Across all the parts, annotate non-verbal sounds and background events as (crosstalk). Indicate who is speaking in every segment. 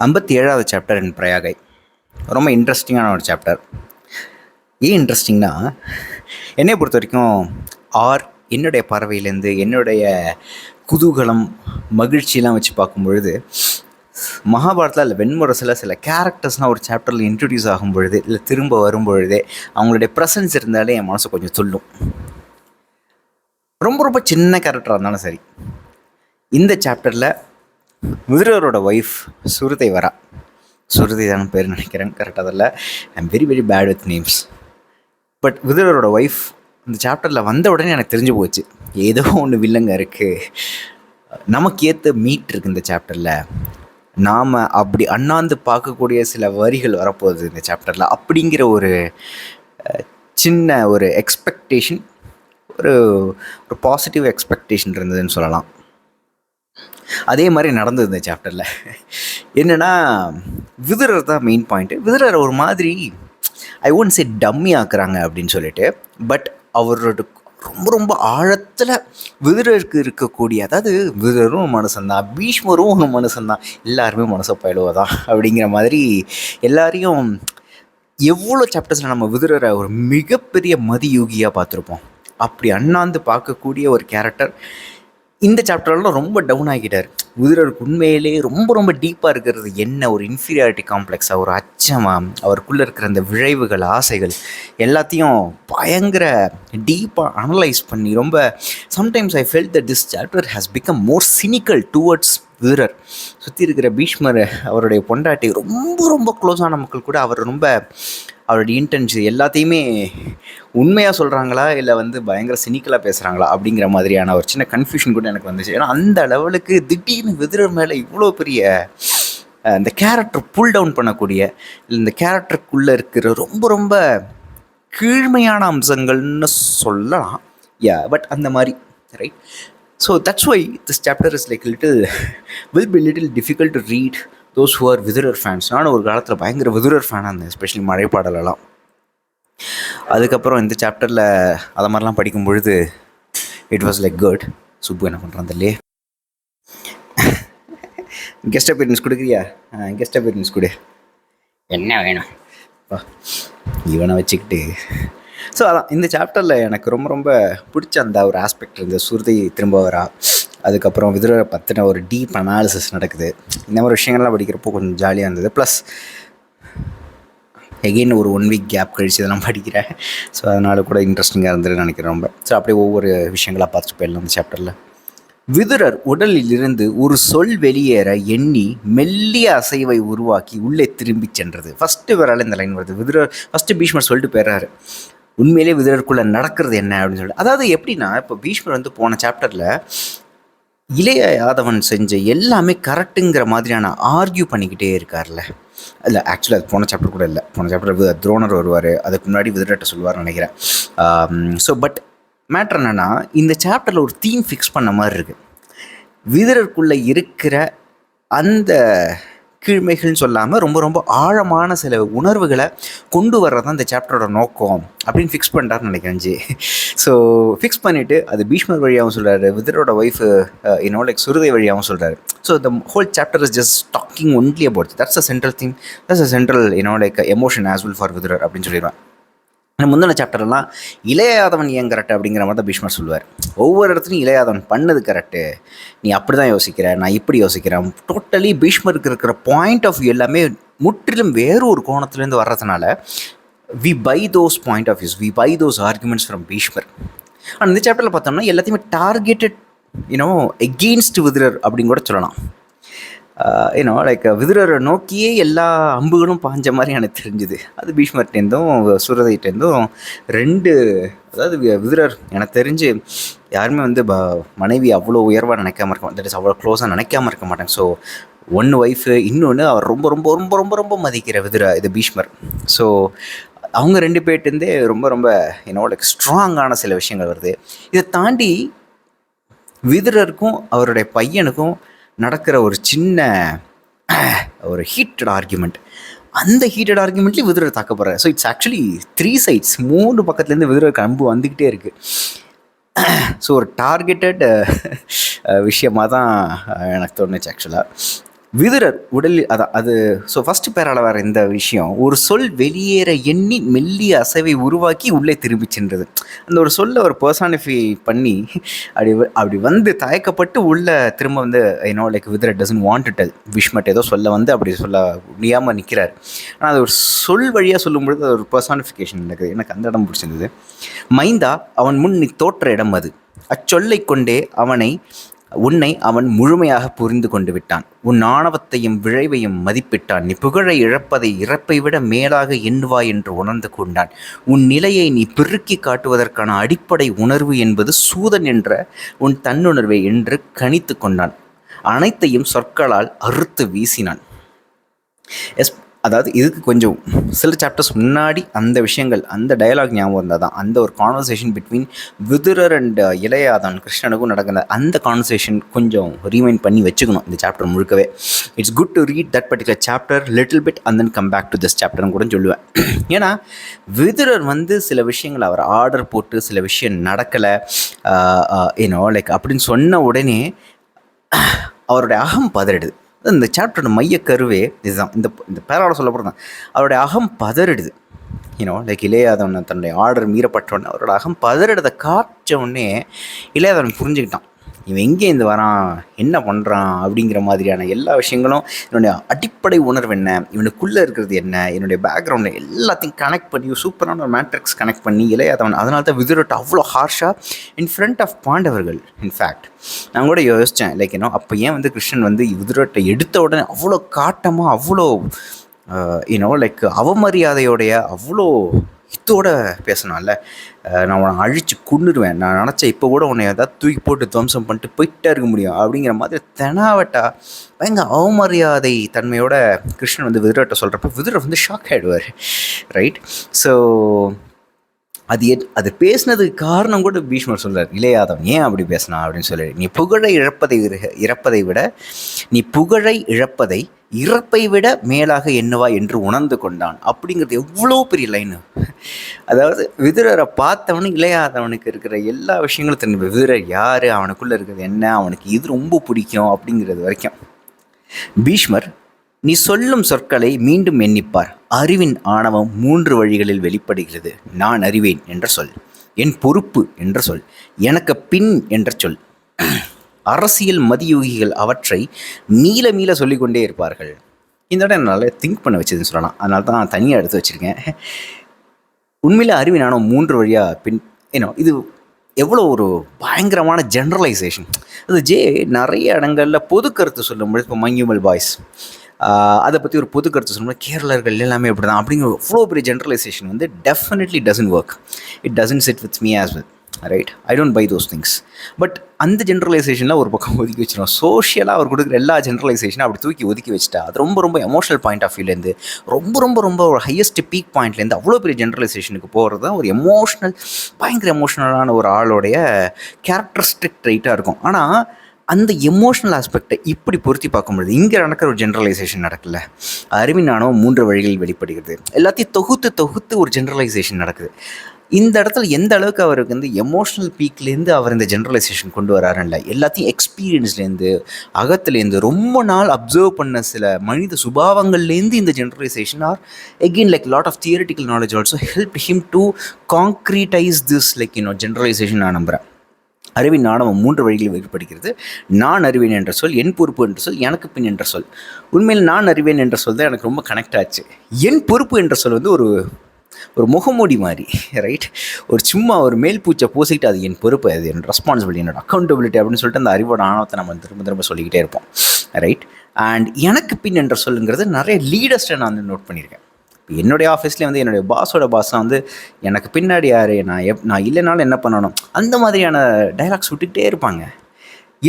Speaker 1: ஐம்பத்தி ஏழாவது சாப்டர் என் பிரயாகை. ரொம்ப இன்ட்ரெஸ்டிங்கான ஒரு சாப்டர் ஏன் இன்ட்ரெஸ்டிங்னா என்னை பொறுத்த வரைக்கும் ஆர் என்னுடைய பறவையிலேருந்து என்னுடைய குதூகலம் மகிழ்ச்சியெலாம் வச்சு பார்க்கும் பொழுது மகாபாரத்தில் இல்லை வெண்முரசில் சில கேரக்டர்ஸ்னால் ஒரு சாப்டரில் இன்ட்ரடியூஸ் ஆகும் பொழுது இல்லை திரும்ப வரும் பொழுதே அவங்களுடைய ப்ரெசன்ஸ் இருந்தாலே என் மனசு கொஞ்சம் சொல்லும் ரொம்ப ரொம்ப சின்ன கேரக்டராக இருந்தாலும் சரி. இந்த சாப்டரில் முதிரவரோட ஒய்ஃப் சுருதை வரா சுருதை தான பேர் நினைக்கிறேன் கரெக்டாக அதில் I am very very bad with names but முதிரவரோட wife இந்த சாப்டரில் வந்த உடனே எனக்கு தெரிஞ்சு போச்சு. ஏதோ ஒன்று வில்லங்க இருக்குது நமக்கு ஏற்ற மீட் இருக்குது இந்த சாப்டரில் நாம் அப்படி அண்ணாந்து பார்க்கக்கூடிய சில வரிகள் வரப்போகுது இந்த சாப்டரில் அப்படிங்கிற ஒரு சின்ன ஒரு எக்ஸ்பெக்டேஷன் ஒரு ஒரு பாசிட்டிவ் எக்ஸ்பெக்டேஷன் இருந்ததுன்னு சொல்லலாம். அதே மாதிரி நடந்தது இந்த சாப்டரில் என்னென்னா விதுரர் தான் மெயின் பாயிண்ட்டு விதுரர் ஒரு மாதிரி ஐ ஒன்ட் சே டம்மி ஆக்குறாங்க அப்படின்னு சொல்லிட்டு பட் அவரோட ரொம்ப ரொம்ப ஆழத்தில் விதுரருக்கு இருக்கக்கூடிய அதாவது விதுரரும் மனுஷன்தான் பீஷ்மரும் ஒரு மனுஷன்தான் எல்லாருமே மனசை பயிலுவதான் அப்படிங்கிற மாதிரி எல்லாரையும் எவ்வளோ சாப்டர்ஸில் நம்ம விதுரரை ஒரு மிகப்பெரிய மதியூகியாக பார்த்துருப்போம். அப்படி அண்ணாந்து பார்க்கக்கூடிய ஒரு கேரக்டர் இந்த சாப்டர்லாம் ரொம்ப டவுன் ஆகிட்டார். உதிரருக்கு உண்மையிலே ரொம்ப ரொம்ப டீப்பாக இருக்கிறது என்ன? ஒரு இன்ஃபீரியாரிட்டி காம்ப்ளெக்ஸாக ஒரு அச்சமாக அவருக்குள்ளே இருக்கிற அந்த விழைவுகள் ஆசைகள் எல்லாத்தையும் பயங்கர டீப்பாக அனலைஸ் பண்ணி ரொம்ப sometimes I felt that this chapter has become more cynical towards வீரர் சுற்றி இருக்கிற பீஷ்மர் அவருடைய பொண்டாட்டி ரொம்ப ரொம்ப க்ளோஸான மக்கள் கூட அவர் ரொம்ப அவருடைய இன்டென்ஷன் எல்லாத்தையுமே உண்மையாக சொல்கிறாங்களா இல்லை வந்து பயங்கர சினிக்கலாக பேசுகிறாங்களா அப்படிங்கிற மாதிரியான ஒரு சின்ன கன்ஃபியூஷன் கூட எனக்கு வந்துச்சு. ஏன்னா அந்த லெவலுக்கு திடீர்னு விதிரர் மேலே இவ்வளோ பெரிய இந்த கேரக்டர் புல் டவுன் பண்ணக்கூடிய இல்லை இந்த கேரக்டருக்குள்ளே இருக்கிற ரொம்ப ரொம்ப கீழ்மையான அம்சங்கள்னு சொல்லலாம். யா பட் அந்த மாதிரி right so that's why this chapter is like little will be little difficult to read those who are Vidurar fans நான் ஒரு காலத்தில் பயங்கர விதுரர் ஃபேனாக இருந்தேன் எஸ்பெஷலி மழைப்பாடலெல்லாம். அதுக்கப்புறம் இந்த சாப்டரில் அதை மாதிரிலாம் படிக்கும் பொழுது it was like good Subbu என்ன பண்ணுறான் தள்ளி கெஸ்ட் அப்பியரன்ஸ் கொடுக்குறியா? கெஸ்ட் அப்பியரன்ஸ் கொடு. என்ன வேணும்? இவனை வச்சுக்கிட்டு. ஸோ அதான் இந்த சாப்டரில் எனக்கு ரொம்ப ரொம்ப பிடிச்ச அந்த ஒரு ஆஸ்பெக்ட் இருந்தது சுருதி திரும்ப வரா அதுக்கப்புறம் விதுரரை பற்றின ஒரு டீப் அனாலிசிஸ் நடக்குது. இந்த மாதிரி விஷயங்கள்லாம் படிக்கிறப்போ கொஞ்சம் ஜாலியாக இருந்தது. ப்ளஸ் எகெயின் ஒரு ஒன் வீக் கேப் கழிச்சு இதெல்லாம் படிக்கிறேன். ஸோ அதனால் கூட இன்ட்ரெஸ்டிங்காக இருந்ததுன்னு நினைக்கிறேன் ரொம்ப. ஸோ அப்படியே ஒவ்வொரு விஷயங்களாக பார்த்துட்டு போயிடலாம் அந்த சாப்டரில் விதுரர் உடலில் இருந்து ஒரு சொல் வெளியேற எண்ணி மெல்லிய அசைவை உருவாக்கி உள்ளே திரும்பி சென்றது. ஃபஸ்ட்டு வரால இந்த லைன் வருது. விதுரர் ஃபஸ்ட்டு பீஷ்மர் சொல்லிட்டு போயிடுறாரு. உண்மையிலே விதுரருக்குள்ளே நடக்கிறது என்ன அப்படின்னு சொல்லிட்டு. அதாவது எப்படின்னா இப்போ பீஷ்மர் வந்து போன சாப்டரில் இளைய யாதவன் செஞ்ச எல்லாமே கரெக்டுங்கிற மாதிரியான ஆர்கியூ பண்ணிக்கிட்டே இருக்கார்ல. இல்லை ஆக்சுவலி அது போன சாப்டர் கூட இல்லை. போன சாப்டர் துரோணர் வருவார். அதுக்கு முன்னாடி விதுரட்ட சொல்லுவார் நினைக்கிறேன். ஸோ பட் மேட்ரு என்னென்னா இந்த சாப்டரில் ஒரு தீம் ஃபிக்ஸ் பண்ண மாதிரி இருக்குது விதிரருக்குள்ளே இருக்கிற அந்த கீழ்மைகள்னு சொல்லாமல் ரொம்ப ரொம்ப ஆழமான சில உணர்வுகளை கொண்டு வர்றது தான் இந்த சாப்டரோட நோக்கம் அப்படின்னு ஃபிக்ஸ் பண்ணிட்டாருன்னு நினைக்கிறேன் ஜி ஸோ ஃபிக்ஸ் பண்ணிவிட்டு அது பீஷ்மர் வழியாகவும் சொல்கிறாரு விதரோட ஒய்ஃப் இன்னோ லைக் சுருதை வழியாகவும் சொல்கிறாரு so the whole chapter is just talking only about that's a central thing that's a central இன்னோ like emotion as well for Vidur அப்படின்னு சொல்லிடுவேன் முந்தின சாப்டர்லாம் இளையாதவன் ஏன் கரெக்ட் அப்படிங்கிற மாதிரி தான் பீஷ்மர் சொல்லுவார். ஒவ்வொரு இடத்துலையும் இளையாதவன் பண்ணது கரெக்டு நீ அப்படி தான் யோசிக்கிற நான் இப்படி யோசிக்கிறேன். டோட்டலி பீஷ்மருக்கு இருக்கிற பாயிண்ட் ஆஃப் வியூ எல்லாமே முற்றிலும் வேறு ஒரு கோணத்துலேருந்து வர்றதுனால we buy those point of views we buy those arguments from Bhishmar. ஆனால் இந்த சாப்டரில் பார்த்தோம்னா எல்லாத்தையுமே டார்கெட்டட் யூனோ எகெயின்ஸ்ட் விதிரர் அப்படின்னு கூட சொல்லலாம். ஏன்னோ லைக் விதுரரை நோக்கியே எல்லா அம்புகளும் பாஞ்ச மாதிரி எனக்கு தெரிஞ்சுது. அது பீஷ்மர்ட்டேருந்தும் சுரதைட்டேருந்தும் ரெண்டு அதாவது விதுரர் எனக்கு தெரிஞ்சு யாருமே வந்து ப மனைவி அவ்வளோ உயர்வாக நினைக்காம இருக்க தட் இஸ் அவ்வளோ க்ளோஸாக நினைக்காம இருக்க மாட்டாங்க. ஸோ ஒன்று ஒய்ஃபு இன்னொன்று அவர் ரொம்ப ரொம்ப ரொம்ப ரொம்ப ரொம்ப மதிக்கிற விதுர இது பீஷ்மர். ஸோ அவங்க ரெண்டு பேர்ட்டேருந்தே ரொம்ப ரொம்ப என்னோட லைக் ஸ்ட்ராங்கான சில விஷயங்கள் வருது. இதை தாண்டி விதுரருக்கும் அவருடைய பையனுக்கும் நடக்கிற ஒரு சின்ன ஒரு ஹீட்டட் ஆர்குமெண்ட் அந்த ஹீட்டட் ஆர்குமெண்ட்லேயும் Vidurar தாக்கப்படுறாரு so it's actually three sides மூணு பக்கத்துலேருந்து விதுரருக்கு கம்பு வந்துக்கிட்டே இருக்குது ஸோ ஒரு டார்கெட்டட் விஷயமாக தான் எனக்கு தோணுச்சு ஆக்சுவலாக விதுரர் உடலில் அதான் அது ஸோ ஃபர்ஸ்ட் பேரால் வர இந்த விஷயம் ஒரு சொல் வெளியேற எண்ணி மெல்லிய அசைவை உருவாக்கி உள்ளே திரும்பி சென்றது. அந்த ஒரு சொல்ல ஒரு பர்சானிஃபை பண்ணி அப்படி அப்படி வந்து தயக்கப்பட்டு உள்ளே திரும்ப வந்து ஏன்னோ like Vidurar doesn't want tell விஷ்மட் ஏதோ சொல்ல வந்து அப்படி சொல்ல முடியாமல் நிற்கிறார் ஆனால் அது ஒரு சொல் வழியாக சொல்லும்பொழுது அது ஒரு பர்சானிஃபிகேஷன் நடக்குது. எனக்கு அந்த இடம் பிடிச்சிருந்தது. மைந்தா அவன் முன் நீ தோற்ற இடம் அது. அச்சொல்லை கொண்டே அவனை உன்னை அவன் முழுமையாக புரிந்து கொண்டு விட்டான். உன் ஆணவத்தையும் விழைவையும் மதிப்பிட்டான். நீ புகழை இழப்பதை இறப்பை விட மேலாக எண்ணுவாய் என்று உணர்ந்து கொண்டான். உன் நிலையை நீ பெருக்கி காட்டுவதற்கான அடிப்படை உணர்வு என்பது சூதன் என்ற உன் தன்னுணர்வை என்று கணித்து கொண்டான். அனைத்தையும் சொற்களால் அறுத்து வீசினான். எஸ் அதாவது இதுக்கு கொஞ்சம் சில சாப்டர்ஸ் முன்னாடி அந்த விஷயங்கள் அந்த டயலாக் ஞாபகம் இருந்தால் தான் அந்த ஒரு conversation between Vidurar and uh, இளையாதான் கிருஷ்ணனுக்கும் நடக்கிற அந்த கான்வர்சேஷன் கொஞ்சம் ரீமைண்ட் பண்ணி வச்சுக்கணும் இந்த சாப்டர் முழுக்கவே. It's good to read that particular chapter little bit and then come back to this சாப்டர்னு கூட சொல்லுவேன். (clears throat) ஏன்னா விதுரர் வந்து சில விஷயங்கள் அவர் ஆர்டர் போட்டு சில விஷயம் நடக்கலை ஏன்னோ லைக் அப்படின்னு சொன்ன உடனே (clears throat) அவருடைய அகம் பதறிடுது. இந்த சாப்டரோட மைய கருவே இதுதான். இந்த இந்த பேரால் சொல்ல தான் அவருடைய அகம் பதறிடுது. யூனோ லைக் இளையாதவன் தன்னுடைய ஆர்டர் மீறப்பட்டவொடனே அவரோட அகம் பதறிடதை காய்ச்ச உடனே இளையாதவன் புரிஞ்சுக்கிட்டான். இவன் எங்கே இருந்து வரான்? என்ன பண்ணுறான் அப்படிங்கிற மாதிரியான எல்லா விஷயங்களும் என்னுடைய அடிப்படை உணர்வு என்ன? இவனுக்குள்ளே இருக்கிறது என்ன? என்னுடைய பேக்ரவுண்டை எல்லாத்தையும் கனெக்ட் பண்ணி சூப்பரான ஒரு மேட்ரிக்ஸ் கனெக்ட் பண்ணி இளையாதவன். அதனால தான் விதுரட்டு அவ்வளோ ஹார்ஷாக இன் ஃப்ரண்ட் ஆஃப் பாண்டவர்கள் இன்ஃபேக்ட் நான் கூட யோசித்தேன் லைக் ஏன்னோ அப்போ ஏன் வந்து கிருஷ்ணன் வந்து விதுரட்டை எடுத்த உடனே அவ்வளோ காட்டமாக அவ்வளோ uh, யூனோ லைக் அவமரியாதையோடைய அவ்வளோ இதோட பேசணும்ல நான் உன்னை அழிச்சு கொண்டுடுவேன் நான் நினச்சேன் இப்போ கூட உன்னை ஏதாவது தூக்கி போட்டு துவம்சம் பண்ணிட்டு போயிட்டே இருக்க முடியும். அப்படிங்கிற மாதிரி தெனாவட்டா பயங்கர அவமரியாதை தன்மையோட கிருஷ்ணன் வந்து விதிரட்ட சொல்கிறப்ப விதிரை வந்து ஷாக் ஆகிடுவார் ரைட் ஸோ அது எட் அது பேசினதுக்கு காரணம் கூட பீஷ்மர் சொல்கிறார் இளையாதவன் ஏன் அப்படி பேசினா? அப்படின்னு சொல்லி நீ புகழை இழப்பதை இறப்பதை விட நீ புகழை இழப்பதை இறப்பை விட மேலாக எண்ணுவா என்று உணர்ந்து கொண்டான். அப்படிங்கிறது எவ்வளோ பெரிய லைனு அதாவது விதுரரை பார்த்தவனுக்கு இளையாதவனுக்கு இருக்கிற எல்லா விஷயங்களும் தெரியும். விதுரர் யார் அவனுக்குள்ளே இருக்கிறது என்ன அவனுக்கு இது ரொம்ப பிடிக்கும் அப்படிங்கிறது வரைக்கும். பீஷ்மர் நீ சொல்லும் சொற்களை மீண்டும் எண்ணிப்பார். அறிவின் ஆணவம் மூன்று வழிகளில் வெளிப்படுகிறது. நான் அறிவேன் என்ற சொல் என் பொறுப்பு என்ற சொல் எனக்கு பின் என்ற சொல். அரசியல் மதியோகிகள் அவற்றை மீள மீள சொல்லிக்கொண்டே இருப்பார்கள். இந்த இடம் என்னால் திங்க் பண்ண வச்சதுன்னு சொல்லலாம். அதனால தான் நான் தனியாக எடுத்து வச்சுருக்கேன். உண்மையில் அறிவின் ஆணவம் மூன்று வழியாக பின் ஏன்னோ இது எவ்வளோ ஒரு பயங்கரமான ஜென்ரலைசேஷன் அது ஜே நிறைய இடங்களில் பொது கருத்து சொல்லும்போது இப்போ மங்கிமல் பாய்ஸ் அதை பற்றி ஒரு பொது கருத்து சொல்லும்போது கேரளர்கள் எல்லாமே இப்படி தான் அப்படிங்கிற அவ்வளோ பெரிய ஜென்ரலைசேஷன் வந்து definitely doesn't work it doesn't set with me as well right I don't buy those things but அந்த ஜென்ரலைசேஷனில் ஒரு பக்கம் ஒதுக்கி வச்சிடும் சோஷியலாக அவர் கொடுக்குற எல்லா ஜென்ரலைசேஷனும் அப்படி தூக்கி ஒதுக்கி வச்சுட்டா அது ரொம்ப ரொம்ப எமோஷனல் பாயிண்ட் ஆஃப் வியூலேருந்து ரொம்ப ரொம்ப ரொம்ப ஒரு ஹையஸ்ட் பீக் பாயிண்ட்லேருந்து அவ்வளோ பெரிய ஜென்ரலைசேஷனுக்கு போகிறது தான் ஒரு எமோஷ்னல் பயங்கர எமோஷ்னலான ஒரு ஆளுடைய கேரக்டரிஸ்டிக் ட்ரைட்டாக இருக்கும். ஆனால் அந்த எமோஷனல் ஆஸ்பெக்டை இப்படி பொருத்தி பார்க்கும்பொழுது இங்கே நடக்கிற ஒரு ஜென்ரலைசேஷன் நடக்கல அறிவின் நாணவம் மூன்று வழிகளில் வெளிப்படுகிறது. எல்லாத்தையும் தொகுத்து தொகுத்து ஒரு ஜென்ரலைசேஷன் நடக்குது. இந்த இடத்துல எந்த அளவுக்கு அவருக்கு வந்து எமோஷனல் பீக்லேருந்து அவர் இந்த ஜென்ரலைசேஷன் கொண்டு வராருல்ல எல்லாத்தையும் எக்ஸ்பீரியன்ஸ்லேருந்து அகத்துலேருந்து ரொம்ப நாள் அப்சர்வ் பண்ண சில மனித சுபாவங்கள்லேருந்து இந்த generalisation are again like lot of theoretical knowledge also help him to concretise this like you know generalisation நான் நம்புகிறேன் அறிவின் நாணவம் மூன்று வழிகளில் வெளிப்படுகிறது நான் அறிவேன் என்ற சொல் என் பொறுப்பு என்ற சொல் எனக்கு பின் என்ற சொல். உண்மையில் நான் அறிவேன் என்ற சொல் தான் எனக்கு ரொம்ப கனெக்ட் ஆச்சு. என் பொறுப்பு என்ற சொல் வந்து ஒரு ஒரு முகமூடி மாதிரி ரைட் ஒரு சும்மா ஒரு மேல் பூச்சை பூசிக்கிட்டு அது என் பொறுப்பு அது என் ரெஸ்பான்சிபிலிட்டி என்னோட அக்கௌண்டபிலிட்டி அப்படின்னு சொல்லிட்டு அந்த அறிவோட ஆணவத்தை நம்ம திரும்ப திரும்ப சொல்லிக்கிட்டே இருப்போம் ரைட் அண்ட் எனக்கு பின் என்ற சொல்லுங்கிறது நிறைய லீடர்ஸ்ட்டை நான் வந்து நோட் பண்ணியிருக்கேன். என்னுடைய ஆஃபீஸ்லேயே வந்து என்னுடைய பாஸோட பாஸ்லாம் வந்து எனக்கு பின்னாடி யார்? நான் எப் நான் இல்லைனாலும் என்ன பண்ணணும்? அந்த மாதிரியான டைலாக்ஸ் விட்டுக்கிட்டே இருப்பாங்க.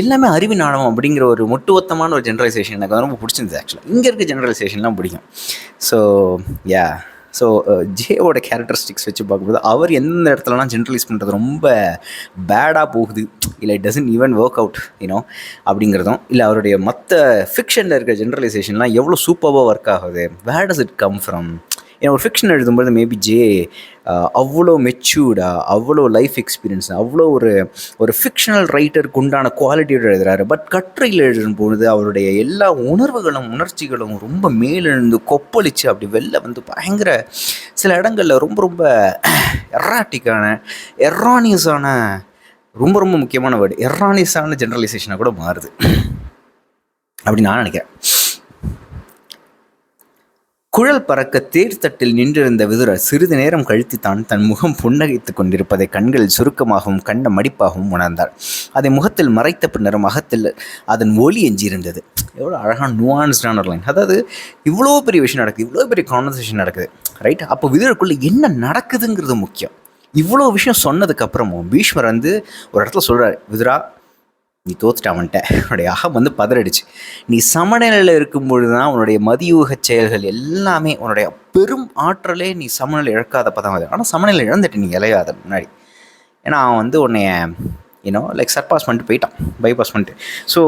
Speaker 1: எல்லாமே அறிவின் நாடகம் அப்படிங்கிற ஒரு ஒட்டுமொத்தமான ஒரு ஜென்ரலைசேஷன் எனக்கு வந்து ரொம்ப பிடிச்சிருந்தது ஆக்சுவலாக இங்கே இருக்க ஜென்ரலைசேஷன்லாம் பிடிக்கும். ஸோ யா ஸோ ஜேவோட கேரக்டரிஸ்டிக்ஸ் வச்சு பார்க்கும்போது அவர் எந்த இடத்துலலாம் ஜென்ரலைஸ் பண்ணுறது ரொம்ப பேடாக போகுது இல்லை it doesn't even work out you know அப்படிங்கிறதும் இல்லை அவருடைய மற்ற ஃபிக்ஷனில் இருக்கிற ஜென்ரலைசேஷன்லாம் எவ்வளோ சூப்பராக ஒர்க் ஆகுது where does it come from ஏன்னா ஒரு ஃபிக்ஷன் எழுதும்போது மேபி ஜே அவ்வளோ மெச்சூர்டாக அவ்வளோ லைஃப் எக்ஸ்பீரியன்ஸ் அவ்வளோ ஒரு ஒரு ஃபிக்ஷனல் ரைட்டருக்கு உண்டான குவாலிட்டியோட எழுதுறாரு. பட் கட்டுரையில் எழுதும் பொழுது அவருடைய எல்லா உணர்வுகளும் உணர்ச்சிகளும் ரொம்ப மேலெழுந்து கொப்பளிச்சு அப்படி வெளில வந்து பயங்கர சில இடங்களில் ரொம்ப ரொம்ப எராட்டிக்கான எரானியஸான ரொம்ப ரொம்ப முக்கியமான வேர்டு எரானியஸான ஜென்ரலைசேஷனாக கூட மாறுது. அப்படி நான் நினைக்கிறேன். குழல் பறக்க தேர்தட்டில் நின்றிருந்த விதுரர் சிறிது நேரம் கழித்துத்தான் தன் முகம் புன்னகைத்துக் கொண்டிருப்பதை கண்களில் சுருக்கமாகவும் கண்ட மடிப்பாகவும் உணர்ந்தார் அதை முகத்தில் மறைத்த பின்னரும் அகத்தில் அதன் ஒளி எஞ்சியிருந்தது. எவ்வளோ அழகான நுவான்ஸ்டான லைன் அதாவது இவ்வளோ பெரிய விஷயம் நடக்குது இவ்வளோ பெரிய கான்வர்சேஷன் நடக்குது. ரைட் அப்போ விதுரக்குள்ளே என்ன நடக்குதுங்கிறது முக்கியம். இவ்வளோ விஷயம் சொன்னதுக்கப்புறமும் பீஷ்மர் வந்து ஒரு இடத்துல சொல்கிறார் விதுரா நீ தோத்துட்ட அவன்கிட்ட. உன்னுடைய அகம் வந்து பதறடிச்சு. நீ சமநிலையில் இருக்கும்பொழுது தான் உன்னுடைய மதியூக செயல்கள் எல்லாமே உன்னுடைய பெரும் ஆற்றலே நீ சமநிலை இழக்காத தான் ஆனால் சமநிலை இழந்துட்டு நீ இலையாத முன்னாடி. ஏன்னா அவன் வந்து உன்னைய யூனோ லைக் சர்பாஸ் பண்ணிட்டு போயிட்டான். பைபாஸ் பண்ணிட்டு. ஸோ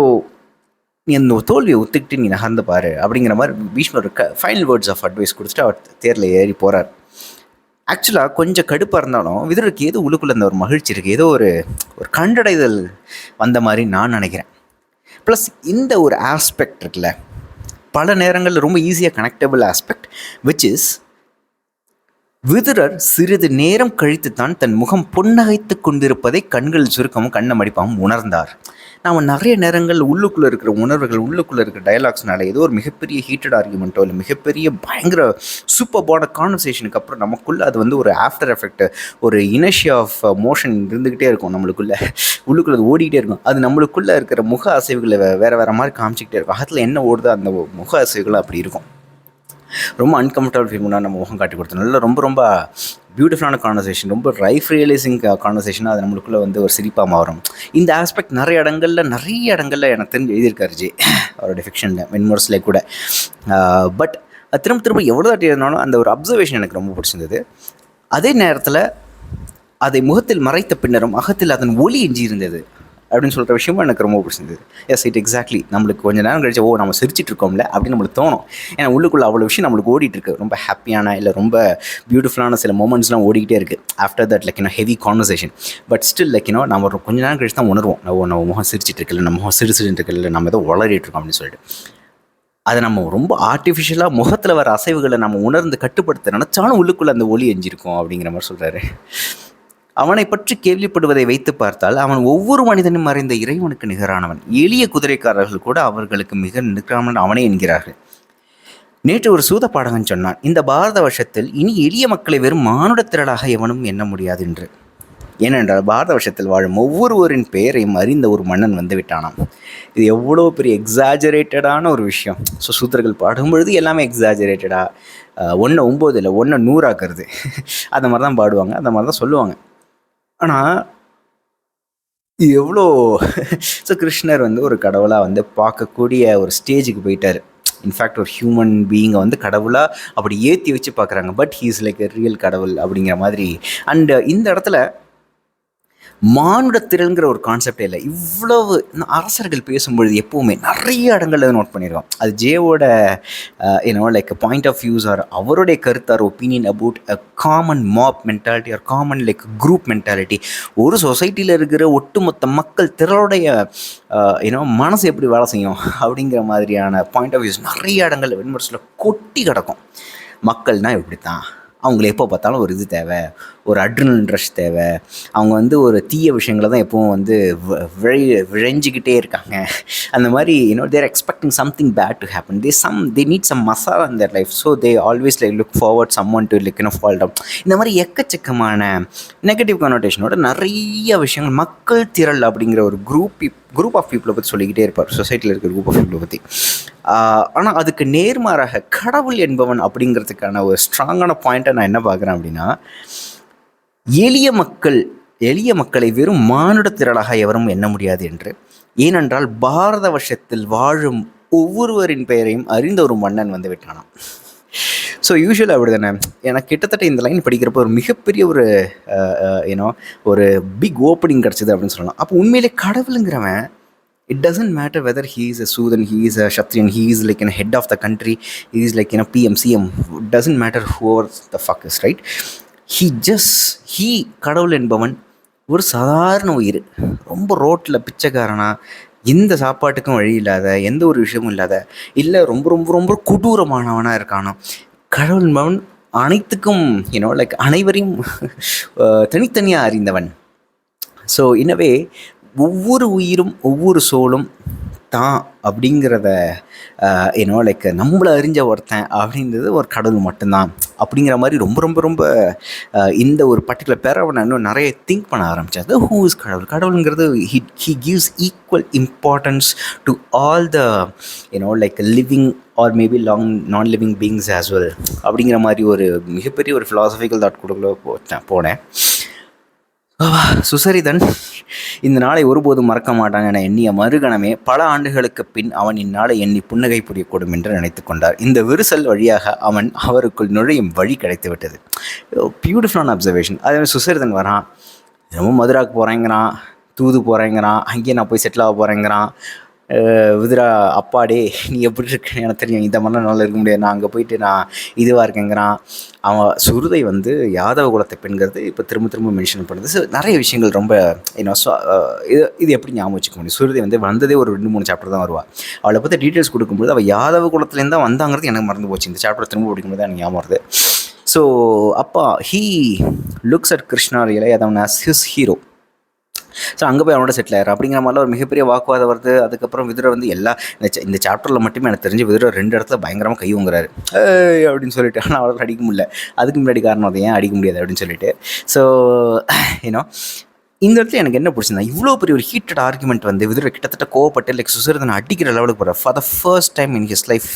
Speaker 1: நீ அந்த தோல்வியை ஒத்துக்கிட்டு நீ நகர்ந்து பாரு அப்படிங்கிற மாதிரி பீஷ்மர் க ஃபைனல் வேர்ட்ஸ் ஆஃப் அட்வைஸ் கொடுத்துட்டு அவர் தேரில் ஏறி போகிறார் ஆக்சுவலாக கொஞ்சம் கடுப்பாக இருந்தாலும் விதருக்கு ஏதோ உள்ளுக்குள்ள அந்த ஒரு மகிழ்ச்சி இருக்குது ஏதோ ஒரு ஒரு கண்டடைதல் வந்த மாதிரி நான் நினைக்கிறேன். ப்ளஸ் இந்த ஒரு ஆஸ்பெக்ட் இருக்குல்ல பல நேரங்களில் ரொம்ப ஈஸியாக connectable aspect which is Vidurar சிறிது நேரம் கழித்து தான் தன் முகம் புன்னகைத்து கொண்டிருப்பதை கண்கள் சுருக்கமும் கண்ணை மடிப்பாகவும் உணர்ந்தார். நாம் நிறைய நேரங்கள் உள்ளுக்குள்ளே இருக்கிற உணர்வுகள் உள்ளுக்குள்ளே இருக்கிற டயலாக்ஸ்னால ஏதோ ஒரு மிகப்பெரிய ஹீட்டட் ஆர்குமெண்ட்டோ இல்லை மிகப்பெரிய பயங்கர சூப்பர்பான கான்வர்சேஷனுக்கு அப்புறம் நமக்குள்ளே அது வந்து ஒரு ஆஃப்டர் எஃபெக்ட் ஒரு இனர்ஷி ஆஃப் மோஷன் இருந்துக்கிட்டே இருக்கும் நம்மளுக்குள்ளே. உள்ளுக்குள்ளே அது ஓடிக்கிட்டே இருக்கும். அது நம்மளுக்குள்ளே இருக்கிற முக அசைவுகளை வேறு வேறு மாதிரி காமிச்சிக்கிட்டே இருக்கும். அகத்தில் என்ன ஓடுதோ அந்த முக அசைவுகள் அப்படி இருக்கும். ரொம்ப அன்கம்ஃபர்டபுள் ஃபீல் பண்ணால் நம்ம முகம் காட்டி கொடுத்தோம். நல்ல ரொம்ப ரொம்ப பியூட்டிஃபுல்லான கான்வர்சேஷன் ரொம்ப ரைஃப் ரியலைசிங் கான்வர்சேஷனாக அது நம்மளுக்குள்ளே வந்து ஒரு சிரிப்பாக மாறும். இந்த ஆஸ்பெக்ட் நிறைய இடங்களில் நிறைய இடங்களில் எனக்கு தெரிஞ்சு எழுதியிருக்காரு ஜி அவருடைய ஃபிக்ஷனில் மென்மோர்ஸில் கூட. பட் திரும்ப திரும்ப எவ்வளோ தாட்டி இருந்தாலும் அந்த ஒரு அப்சர்வேஷன் எனக்கு ரொம்ப பிடிச்சிருந்தது. அதே நேரத்தில் அதை முகத்தில் மறைத்த பின்னரும் அகத்தில் அதன் ஒளி எஞ்சி இருந்தது அப்படின்னு சொல்கிற விஷயமும் எனக்கு ரொம்ப பிடிச்சிருந்தது. எஸ் இட் எக்ஸாக்ட்லி நம்மளுக்கு கொஞ்சம் நேரம் கழிச்சு ஓ நம்ம சிரிச்சிட்டு இருக்கோம்ல அப்படின்னு நம்மளுக்கு தோணும். ஏன்னா உள்ளுக்குள்ள அவ்வளோ விஷயம் நம்மளுக்கு ஓடிட்டு இருக்கு. ரொம்ப ஹாப்பியான இல்லை ரொம்ப பியூட்டிஃபுல்லான சில மூமெண்ட்ஸ்லாம் ஓடிக்கிட்டே இருக்குது ஆஃப்டர் தட் லைக் இன்னும் heavy conversation but still like இன்னும் நம்ம கொஞ்ச நேரம் கழிச்சு தான் உணர்வோம். நம்ம நம்ம முகம் சிரிச்சிட்டு இருக்கல நம்ம முகம் சிரிச்சிட்டு இருக்கல நம்ம ஏதோ வளரிட்டு இருக்கோம் அப்படின்னு சொல்லிட்டு. அதை நம்ம ரொம்ப ஆர்டிஃபிஷியலாக முகத்தில் வர அசைவுகளை நம்ம உணர்ந்து கட்டுப்படுத்த நினச்சாலும் உள்ளுக்குள்ளே அந்த ஒளி எஞ்சிருக்கும் அப்படிங்கிற மாதிரி சொல்கிறாரு அவனை பற்றி கேள்விப்படுவதை வைத்து பார்த்தால் அவன் ஒவ்வொரு மனிதனும் அறிந்த இறைவனுக்கு நிகரானவன். எளிய குதிரைக்காரர்கள் கூட அவர்களுக்கு மிக நிற்காமல் அவனே என்கிறார்கள். நேற்று ஒரு சூத பாடகன் சொன்னான் இந்த பாரத வருஷத்தில் இனி எளிய மக்களை வெறும் மானுட திரளாக எவனும் எண்ண முடியாது என்று ஏனென்றால் பாரத வருஷத்தில் வாழும் ஒவ்வொருவரின் பெயரையும் அறிந்த ஒரு மன்னன் வந்து விட்டானாம். இது எவ்வளோ பெரிய எக்ஸாஜரேட்டடான ஒரு விஷயம். ஸோ சூத்திரர்கள் பாடும்பொழுது எல்லாமே எக்ஸாஜரேட்டடாக ஒன்று ஒம்பது இல்லை ஒன்று நூறாக்குறது. அந்த மாதிரி தான் பாடுவாங்க அந்த மாதிரி தான் சொல்லுவாங்க. ஆனால் எவ்வளோ ஸோ கிருஷ்ணர் வந்து ஒரு கடவுளாக வந்து பார்க்கக்கூடிய ஒரு ஸ்டேஜுக்கு போயிட்டார். இன்ஃபேக்ட் ஒரு ஹியூமன் பீயிங்கை வந்து கடவுளாக அப்படி ஏற்றி வச்சு பார்க்குறாங்க. But he is like real கடவுள் அப்படிங்கிற மாதிரி. அண்டு இந்த இடத்துல மானுட திறன்கிற ஒரு கான்செப்டே இல்லை. இவ்வளவு அரசர்கள் பேசும்பொழுது எப்போவுமே நிறைய இடங்களில் நோட் பண்ணியிருக்கோம் அது ஜேவோட ஏன்னோ like point of views or அவருடைய கருத்து or opinion about a common mob mentality or common like group mentality ஒரு சொசைட்டியில் இருக்கிற ஒட்டுமொத்த மக்கள் திறனுடைய ஏன்னோ மனசு எப்படி வேலை செய்யும் அப்படிங்கிற மாதிரியான பாயிண்ட் ஆஃப் வியூஸ் நிறைய இடங்களில் வெண்மரசில் கொட்டி கிடக்கும். மக்கள்னால் இப்படி தான் அவங்கள எப்போ பார்த்தாலும் ஒரு இது தேவை ஒரு அட்ரினல் ரஷ் தேவை. அவங்க வந்து ஒரு தீய விஷயங்களை தான் எப்பவும் வந்து விழை விழைஞ்சிக்கிட்டே இருக்காங்க. அந்த மாதிரி you know there expecting something bad to happen they some they need some masala in their life so they always like look forward someone to lick in fall down இந்த மாதிரி எக்கச்சக்கமான நெகட்டிவ் கனோட்டேஷனோட நிறைய விஷயங்கள் மக்கள் திரள் அப்படிங்கிற ஒரு குரூப் குரூப் ஆஃப் பீப்புளை பற்றி சொல்லிக்கிட்டே இருப்பார். சொசைட்டியில் இருக்கிற குரூப் ஆஃப் பீப்புளை பற்றி ஆனால் அதுக்கு நேர்மாறாக கடவுள் என்பவன் அப்படிங்கிறதுக்கான ஒரு ஸ்ட்ராங்கான பாயிண்ட்டை நான் என்ன பார்க்குறேன் அப்படின்னா எளிய மக்கள் எளிய மக்களை வெறும் மானுட திரளாக எவரும் எண்ண முடியாது என்று. ஏனென்றால் பாரத வருஷத்தில் வாழும் ஒவ்வொருவரின் பெயரையும் அறிந்த ஒரு மன்னன் வந்து விட்டானான் ஸோ யூஸ்வலாக அப்படி தானே எனக்கு கிட்டத்தட்ட இந்த லைன் படிக்கிறப்போ ஒரு மிகப்பெரிய ஒரு ஏன்னோ ஒரு பிக் ஓப்பனிங் கிடச்சிது அப்படின்னு சொல்லலாம். அப்போ உண்மையிலே கடவுளுங்கிறவன் it doesn't matter whether he is a Sudan, he is a Kshatriyan, he is like in head of the country, he is like in a PM, CM. It doesn't matter whoever the fuck is, right? He கடவுள் என்பவன் ஒரு சாதாரண உயிர் ரொம்ப ரோட்டில் பிச்சைக்காரனா எந்த சாப்பாட்டுக்கும் வழி இல்லாத எந்த ஒரு விஷயமும் இல்லாத இல்லை ரொம்ப ரொம்ப ரொம்ப கொடூரமானவனாக இருக்கானோ கடவுள் என்பவன் அனைத்துக்கும் யூனோ லைக் அனைவரையும் (laughs) தனித்தனியாக அறிந்தவன் ஸோ இன்னவே ஒவ்வொரு உயிரும் ஒவ்வொரு சோலும் தான் அப்படிங்கிறத ஏன்னோ லைக் நம்மளை அறிஞ்ச ஒருத்தன் அப்படின்றது ஒரு கடவுள் மட்டும்தான். அப்படிங்கிற மாதிரி ரொம்ப ரொம்ப ரொம்ப இந்த ஒரு பர்டிகுலர் பேரை நான் இன்னும் நிறைய திங்க் பண்ண ஆரம்பித்தேன் அது ஹூ இஸ் கடவுள்? கடவுளுங்கிறது he he gives equal importance to all the you know like living or maybe long non living beings as well அப்படிங்கிற மாதிரி ஒரு மிகப்பெரிய ஒரு ஃபிலாசபிக்கல் தாட் கொடுக்கல போனேன். சுசரிதன். இந்த நாளை ஒருபோதும் மறக்க மாட்டான் என எண்ணிய மறுகணமே பல ஆண்டுகளுக்கு பின் அவன் இந்நாளை எண்ணி புன்னகை புரியக்கூடும் என்று நினைத்து கொண்டார். இந்த விரிசல் வழியாக அவன் அவருக்குள் நுழையும் வழி கிடைத்துவிட்டது பியூட்டிஃபுல்லான அப்சர்வேஷன் அதே சுசரிதன் வரான். ரொம்ப மதுராவுக்கு போகிறேங்கிறான் தூது போகிறேங்கிறான் அங்கேயே நான் போய் செட்டில் ஆக போகிறேங்கிறான் விதுரா அப்பாடே நீ எப்படி இருக்குன்னு எனக்கு தெரியும் இந்த மாதிரிலாம் நல்லா இருக்க முடியாது. நான் அங்கே போயிட்டு நான் இதுவாக இருக்கேங்கிறான். அவன் சுருதை வந்து யாதவ குலத்தை பெண்கிறது இப்போ திரும்ப திரும்ப மென்ஷன் பண்ணுது. ஸோ நிறைய விஷயங்கள் ரொம்ப என்ன இது இது எப்படி ஞாபகம் வச்சுக்க முடியும்? சுருதை வந்து வந்ததே ஒரு ரெண்டு மூணு சாப்டர் தான் வருவாள் அவளை பற்றி டீட்டெயில்ஸ் கொடுக்கும்போது அவள் யாதவ குலத்துலேருந்து தான் வந்தாங்கிறது எனக்கு மறந்து போச்சு. இந்த சாப்டர் திரும்ப படிக்கும்போது எனக்கு ஞாபகம் வருது. ஸோ அப்பா ஹீ லுக்ஸ் அட் கிருஷ்ணா ரியலை அதவன் ஆஸ் ஹிஸ் ஹீரோ ஸோ அங்கே போய் அவனோட செட்டில் ஆயிரும் அப்படிங்கிற மாதிரிலாம் ஒரு மிகப்பெரிய வாக்குவாதம் வருது. அதுக்கப்புறம் விதுரை வந்து எல்லா இந்த இந்த சாப்டரில் மட்டுமே எனக்கு தெரிஞ்சு விதுரை ரெண்டு இடத்துல பயங்கரமாக கை வாங்குறாரு அப்படின்னு சொல்லிட்டு. ஆனால் அவரால் அடிக்க முடியல. அதுக்கு முன்னாடி காரணம் அதை ஏன் அடிக்க முடியாது அப்படின்னு சொல்லிட்டு. ஸோ ஏன்னோ இந்த இடத்துல எனக்கு என்ன பிடிச்சிருந்தா இவ்வளோ பெரிய ஒரு ஹீட்டட் ஆர்குமெண்ட் வந்து விதுரை கிட்டத்தட்ட கோவப்பட்டு லைக் சுசரிதனை அடிக்கிற லெவலுக்கு போகிற for the first time in his life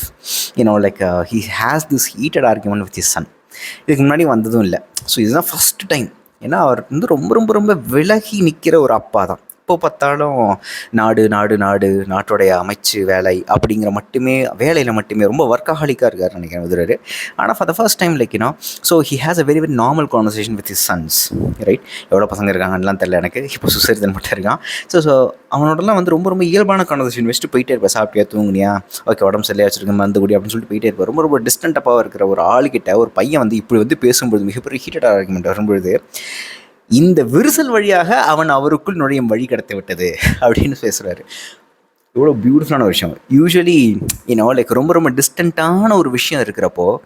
Speaker 1: you know like he has this heated argument with his son இதுக்கு முன்னாடி வந்ததும் இல்லை. ஸோ இதுதான் ஃபஸ்ட் டைம் ஏன்னா அவர் வந்து ரொம்ப ரொம்ப ரொம்ப விலகி நிற்கிற ஒரு அப்பா தான். எப்போ பார்த்தாலும் நாடு நாடு நாடு நாட்டுடைய அமைச்சு வேலை அப்படிங்கிற மட்டுமே வேலையில் மட்டுமே ரொம்ப ஒர்க்காஹாலிக்காக இருக்கார் நினைக்கிறேன் விதுரர். ஆனால் for the first time like you know so he has a very very normal conversation with his sons right எவ்வளோ பசங்க இருக்காங்கலாம் தெரில எனக்கு. இப்போ சுசரிதன் மட்டும் இருக்கான். ஸோ ஸோ அவனோடலாம் வந்து ரொம்ப ரொம்ப இயல்பான கான்வர்சேஷன் வச்சுட்டு போயிட்டே இருப்பேன். சாப்பிட்டியா தூங்குனியா? ஓகே உடம்பு சரியா வச்சிருக்க வந்து குடி அப்படின்னு சொல்லிட்டு போயிட்டே இருப்பேன். ரொம்ப ரொம்ப டிஸ்டன்ட் இருக்கிற ஒரு ஆளுகிட்ட ஒரு பையன் வந்து இப்படி வந்து பேசும்பொழுது மிகப்பெரிய ஹீட்டட் ஆர்குமெண்ட் வரும்பொழுது இந்த விரிசல் வழியாக அவன் அவருக்குள் நுழையும் வழி கிடைத்து விட்டது அப்படின்னு பேசுகிறாரு இவ்வளோ பியூட்டிஃபுல்லான ஒரு விஷயம். யூஸ்வலி யூனோ லைக் ரொம்ப ரொம்ப டிஸ்டண்ட்டான ஒரு விஷயம் இருக்கிறப்போ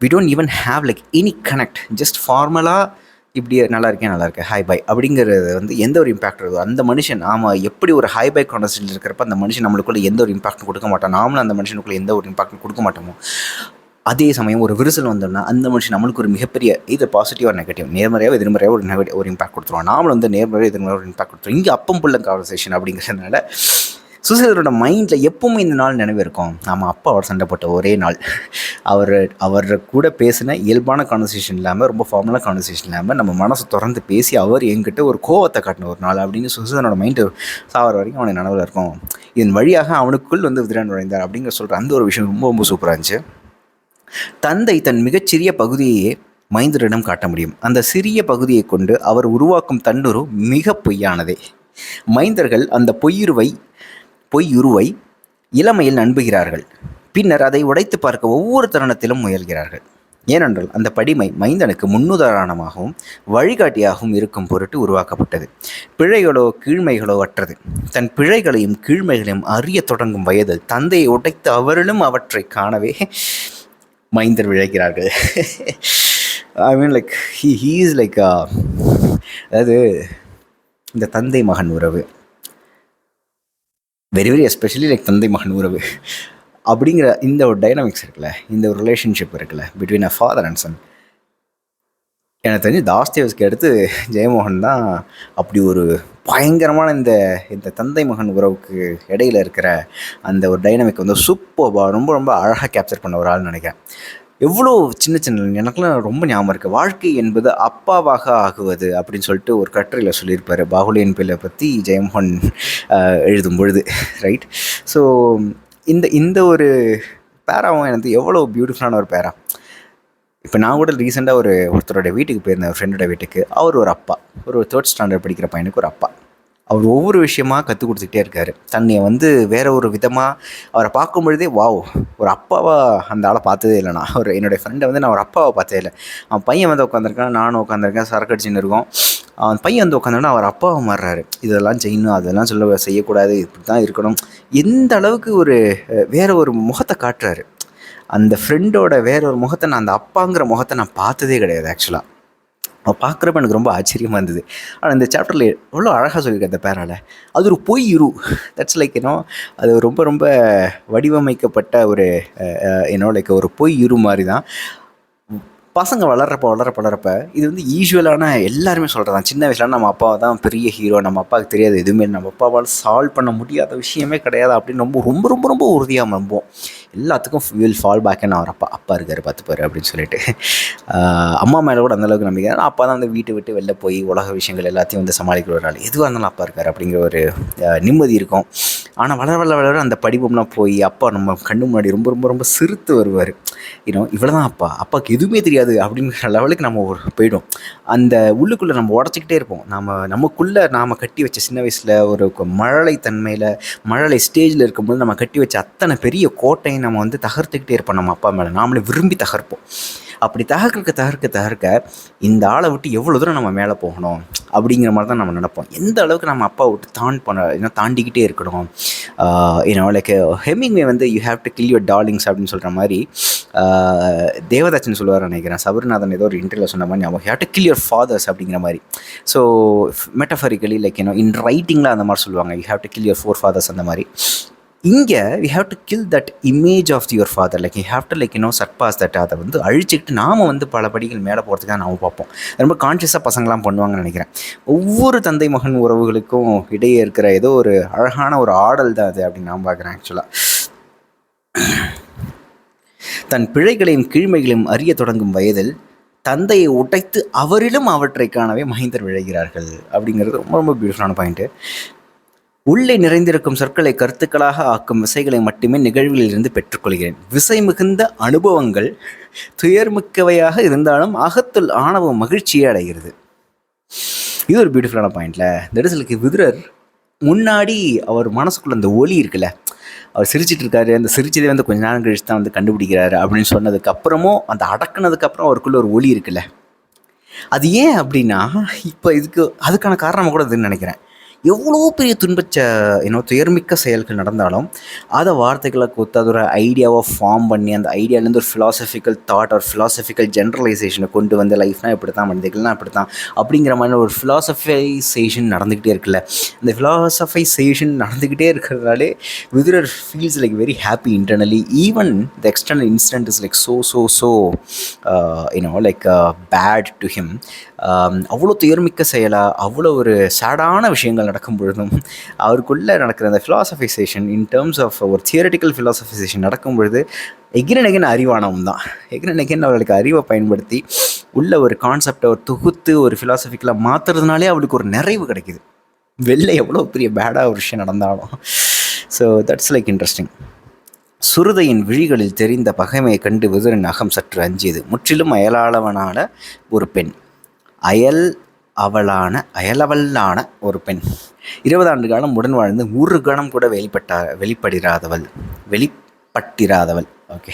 Speaker 1: we don't even have like any connect just ஃபார்மலாக இப்படி நல்லா இருக்கேன் நல்லா இருக்கேன் ஹாய் பை அப்படிங்கிறது வந்து எந்த ஒரு இம்பாக்ட் இருக்கோ அந்த மனுஷன் ஆமாம் எப்படி ஒரு ஹாய் பை கான்வர்சேஷன் இருக்கிறப்ப அந்த மனுஷன் நம்மளுக்குள்ள எந்த ஒரு இம்பாக்டும் கொடுக்க மாட்டான். நாமளும் அந்த மனுஷனுக்குள்ள எந்த ஒரு இம்பாக்டும் கொடுக்க மாட்டோமோ அதே சமயம் ஒரு விரிசல் வந்தோம்னா அந்த மனுஷன் நம்மளுக்கு ஒரு மிகப்பெரிய இது பாசிட்டிவ் ஒரு நெகட்டிவ் நேர்மறையாக எதிர்மறையாக ஒரு நெகட்டிவ் ஒரு இம்பாக்ட் கொடுத்துருவோம் நாமளும் வந்து நேர்மறையாக எதிர்மறையாக ஒரு இம்பாக்ட் கொடுத்துருவோம். இங்கே அப்பம் புள்ள கான்வர்சேஷன் அப்படிங்கிறதுனால சுசேதரோட மைண்டில் எப்பவுமே இந்த நாள் நினைவு இருக்கும். நம்ம அப்பா அவர் சண்டை போட்ட ஒரே நாள். அவர் அவர் கூட பேசின இயல்பான கான்வர்சேஷன் இல்லாமல் ரொம்ப ஃபார்மலாக கான்வர்சேஷன் இல்லாமல் நம்ம மனசை திறந்து பேசி அவர் என்கிட்ட ஒரு கோவத்தை காட்டின ஒரு நாள் அப்படின்னு சுசேதனோட மைண்டு சாவர வரைக்கும் அவனுக்கு நினைவில் இருக்கும். இதன் வழியாக அவனுக்குள் வந்து விதிரான் நுழைந்தார் அப்படிங்கிற சொல்கிற அந்த ஒரு விஷயம் ரொம்ப ரொம்ப சூப்பராக இருந்துச்சு. தந்தை தன் மிகச்சிறிய பகுதியையே மைந்தரிடம் காட்ட முடியும். அந்த சிறிய பகுதியை கொண்டு அவர் உருவாக்கும் தன்னுரு மிக பொய்யானதே. மைந்தர்கள் அந்த பொய்யுருவை பொய்யுருவை இளமையில் நம்புகிறார்கள். பின்னர் அதை உடைத்து பார்க்க ஒவ்வொரு தருணத்திலும் முயல்கிறார்கள். ஏனென்றால் அந்த படிமை மைந்தனுக்கு முன்னுதாரணமாகவும் வழிகாட்டியாகவும் இருக்கும் பொருட்டு உருவாக்கப்பட்டது. பிழைகளோ கீழ்மைகளோ அற்றது. தன் பிழைகளையும் கீழ்மைகளையும் அறியத் தொடங்கும் வயதில் தந்தையை உடைத்து அவரிலும் அவற்றை காணவே மைந்தர் விழைக்கிறார்கள் I mean like he he is like அதாவது இந்த தந்தை மகன் உறவு. வெரி வெரி எஸ்பெஷலி லைக் தந்தை மகன் உறவு. அப்படிங்கிற இந்த ஒரு டைனாமிக்ஸ் இருக்குல்ல இந்த ஒரு ரிலேஷன்ஷிப் இருக்குல்ல between a father and son எனக்கு தெரிஞ்சு தாஸ்தேவ்ஸ்க்கு அடுத்து ஜெயமோகன் தான் அப்படி ஒரு பயங்கரமான இந்த இந்த தந்தை மகன் உறவுக்கு இடையில இருக்கிற அந்த ஒரு டைனமிக் வந்து சூப்பர்பாக ரொம்ப ரொம்ப அழகாக கேப்சர் பண்ண ஒரு ஆள்னு நினைக்கிறேன். எவ்வளோ சின்ன சின்ன எனக்குலாம் ரொம்ப ஞாபகம் இருக்குது வாழ்க்கை என்பது அப்பாவாக ஆகுவது அப்படின்னு சொல்லிட்டு ஒரு கட்டுரையில் சொல்லியிருப்பார். பாகுலியன் பிள்ளை பற்றி ஜெயமோகன் எழுதும் பொழுது ரைட் ஸோ இந்த இந்த ஒரு பேராவும் எனக்கு எவ்வளோ பியூட்டிஃபுல்லான ஒரு பேரா. இப்போ நான் கூட ரீசெண்டாக ஒரு ஒருத்தரோட வீட்டுக்கு போயிருந்தேன் ஃப்ரெண்டோட வீட்டுக்கு. அவர் ஒரு அப்பா. ஒரு தேர்ட் ஸ்டாண்டர்ட் படிக்கிற பையனுக்கு ஒரு அப்பா. அவர் ஒவ்வொரு விஷயமா கற்றுக் கொடுத்துக்கிட்டே இருக்காரு. தன்னை வந்து வேற ஒரு விதமாக அவரை பார்க்கும் பொழுதே வாவ் ஒரு அப்பாவாக அந்த ஆளை பார்த்ததே இல்லை நான் அவர் என்னுடைய ஃப்ரெண்டை வந்து நான் ஒரு அப்பாவை பார்த்ததே இல்லை. அவன் பையன் வந்து உட்காந்துருக்கான் நானும் உட்காந்துருக்கேன் சரக்கு அடிச்சுன்னு இருக்கோம். அவன் பையன் வந்து உட்காந்தோன்னா அவர் அப்பாவை மாறுறாரு. இதெல்லாம் செய்யணும் அதெல்லாம் சொல்ல செய்யக்கூடாது இப்படி தான் இருக்கணும். எந்த அளவுக்கு ஒரு வேற ஒரு முகத்தை காட்டுறாரு. அந்த ஃப்ரெண்டோட வேற ஒரு முகத்தை நான் அந்த அப்பாங்கிற முகத்தை நான் பார்த்ததே கிடையாது ஆக்சுவலாக பார்க்குறப்ப எனக்கு ரொம்ப ஆச்சரியமாக இருந்தது. ஆனால் இந்த சாப்டரில் எவ்வளோ அழகாக சொல்லியிருக்கேன் அந்த பேரால். அது ஒரு பொய் இரு. தட்ஸ் லைக் ஏன்னோ அது ரொம்ப ரொம்ப வடிவமைக்கப்பட்ட ஒரு என்னோட லைக் ஒரு பொய் இரு மாதிரி தான் பசங்க வளர்றப்ப வளரப்ப வளரப்ப இது வந்து யூஸ்வலான எல்லாருமே சொல்கிறது தான் சின்ன வயசுல நம்ம அப்பா தான் பெரிய ஹீரோ நம்ம அப்பாவுக்கு தெரியாது எதுவுமே நம்ம அப்பாவால் சால்வ் பண்ண முடியாத விஷயமே கிடையாது அப்படின்னு ரொம்ப ரொம்ப ரொம்ப ரொம்ப உறுதியாக நம்புவோம். எல்லாத்துக்கும் வில் ஃபால் பேக்குன்னு அவர் அப்பா அப்பா இருக்கார் பார்த்துப்பாரு அப்படின்னு சொல்லிட்டு. அம்மா மேலே கூட அந்தளவுக்கு நம்பிக்கை. ஆனால் அப்பா தான் வந்து வீட்டை விட்டு வெளில போய் உலக விஷயங்கள் எல்லாத்தையும் வந்து சமாளிக்கிற ஒரு ஆள். எதுவாக இருந்தாலும் அப்பா இருக்கார் அப்படிங்கிற ஒரு நிம்மதி இருக்கும். ஆனால் வளர வளர வளர அந்த படிப்பம்லாம் போய் அப்பா நம்ம கண்ணு முன்னாடி ரொம்ப ரொம்ப ரொம்ப சிரித்து வருவார். இன்னும் இவ்வளோ தான் அப்பா. அப்பாவுக்கு எதுவுமே தெரியாது அப்படிங்கிற லெவலுக்கு நம்ம ஒரு போயிடும் அந்த உள்ளுக்குள்ளே நம்ம உடச்சிக்கிட்டே இருப்போம். நம்ம நமக்குள்ளே நாம் கட்டி வச்ச சின்ன வயசில் ஒரு மழலை தன்மையில் மழலை ஸ்டேஜில் இருக்கும்போது நம்ம கட்டி வச்ச அத்தனை பெரிய கோட்டையை நம்ம வந்து தகர்த்துக்கிட்டே இருப்போம் நம்ம அப்பா மேலே. நாமளே விரும்பி தகர்ப்போம். அப்படி தகர்க்க தகர்க்க தகர்க்க இந்த ஆளை விட்டு எவ்வளோ தூரம் நம்ம மேலே போகணும் அப்படிங்கிற மாதிரி தான் நம்ம நினைப்போம். எந்த அளவுக்கு நம்ம அப்பா விட்டு தான் பண்ண ஏன்னா தாண்டிக்கிட்டே இருக்கணும். ஏன்னா லைக் ஹெமிங்வே வந்து you have to kill your darlings அப்படின்னு சொல்கிற மாதிரி ஆஹ், சொல்லுவார் நினைக்கிறேன். சபரிநாதன் ஏதோ ஒரு இன்டர்வியூ சொன்ன மாதிரி ஞாபகம். Have to kill your fathers அப்படிங்கிற மாதிரி. So metaphorically like you know in ரைட்டிங்கில் அந்த மாதிரி சொல்லுவாங்க. You have to kill your forefathers அந்த மாதிரி. இங்கே we have to kill that image of your father like you have to like you know surpass that அதை வந்து அழிச்சிட்டு நாம் வந்து பல படிகள் மேலே போகிறதுக்காக நாம் பார்ப்போம். ரொம்ப கான்ஷியஸாக பசங்களாம் பண்ணுவாங்கன்னு நினைக்கிறேன். ஒவ்வொரு தந்தை மகன் உறவுகளுக்கும் இடையே இருக்கிற ஏதோ ஒரு அழகான ஒரு ஆடல் தான் அது அப்படின்னு நான் பார்க்குறேன் ஆக்சுவலாக தன் பிழைகளையும் கீழ்மைகளையும் அறிய தொடங்கும் வயதில் தந்தையை உடைத்து அவரிலும் அவற்றை காணவே மஹிந்தர் விழைகிறார்கள் அப்படிங்கிறது ரொம்ப ரொம்ப பியூட்டிஃபுல்லான பாயிண்ட்டு உள்ளே நிறைந்திருக்கும் சொற்களை கருத்துக்களாக ஆக்கும் விசைகளை மட்டுமே நிகழ்வுகளிலிருந்து பெற்றுக்கொள்கிறேன். விசை மிகுந்த அனுபவங்கள் துயர்மிக்கவையாக இருந்தாலும் அகத்துள் ஆணவம் மகிழ்ச்சியை அடைகிறது. இது ஒரு பியூட்டிஃபுல்லான பாயிண்ட்ல இந்த விதுரர். முன்னாடி அவர் மனசுக்குள்ள அந்த ஒலி இருக்குல்ல அவர் சிரிச்சிட்டு இருக்காரு அந்த சிரிச்சதே வந்து கொஞ்ச நேரம் கழிச்சு தான் வந்து கண்டுபிடிக்கிறாரு அப்படின்னு சொன்னதுக்கு அப்புறமும் அந்த அடக்குனதுக்கு அப்புறம் அவருக்குள்ள ஒரு ஒலி இருக்குல்ல. அது ஏன் அப்படின்னா இப்போ இதுக்கு அதுக்கான காரணம் கூட இதுன்னு நினைக்கிறேன். எவ்வளோ பெரிய துன்பச்ச ஏன்னோ துயர்மிக்க செயல்கள் நடந்தாலும் அதை வார்த்தைகளை கொடுத்து அது ஒரு ஐடியாவை ஃபார்ம் பண்ணி அந்த ஐடியாலேருந்து ஒரு ஃபிலாசபிக்கல் தாட் ஒரு ஃபிலாசபிக்கல் ஜென்ரலைசேஷனை கொண்டு வந்து லைஃப்னால் இப்படி தான் மனிதர்கள்னா இப்படி தான் அப்படிங்கிற மாதிரி ஒரு ஃபிலாசபைசேஷன் நடந்துக்கிட்டே இருக்குல்ல. இந்த ஃபிலாசபைசேஷன் நடந்துக்கிட்டே இருக்கிறதாலே Vidurar feels like very happy internally even the external incident is like so so so you know like bad to him அவ்வளோ துயர்மிக்க செயலாக அவ்வளோ ஒரு சேடான விஷயங்கள் நடக்கும் பொழுதும் அவருக்குள்ளே நடக்கிற அந்த ஃபிலாசபைசேஷன் இன் டேர்ம்ஸ் ஆஃப் ஒரு தியரட்டிக்கல் ஃபிலாசபைசேஷன் நடக்கும் பொழுது எகிரன் எகின் அறிவானவம் தான். எகிரன் எகின் அவளுக்கு அறிவை பயன்படுத்தி உள்ள ஒரு கான்செப்டை ஒரு தொகுத்து ஒரு ஃபிலாசபிக்கலாக மாற்றுறதுனாலே அவளுக்கு ஒரு நிறைவு கிடைக்குது. வெளில எவ்வளோ பெரிய பேடாக ஒரு விஷயம் நடந்தாலும். ஸோ தட்ஸ் லைக் இன்ட்ரெஸ்டிங் சுருதையின் விழிகளில் தெரிந்த பகைமையை கண்டு விதுரன் அகம் சற்று அஞ்சியது. முற்றிலும் அயலாளவனான ஒரு பெண். அயல் அவளான அயலவல்லான ஒரு பெண். இருபது ஆண்டு காலம் உடன் வாழ்ந்து ஒரு கணம் கூட வெளிப்பட்டா வெளிப்படிராதவள் வெளிப்பட்டிராதவள். ஓகே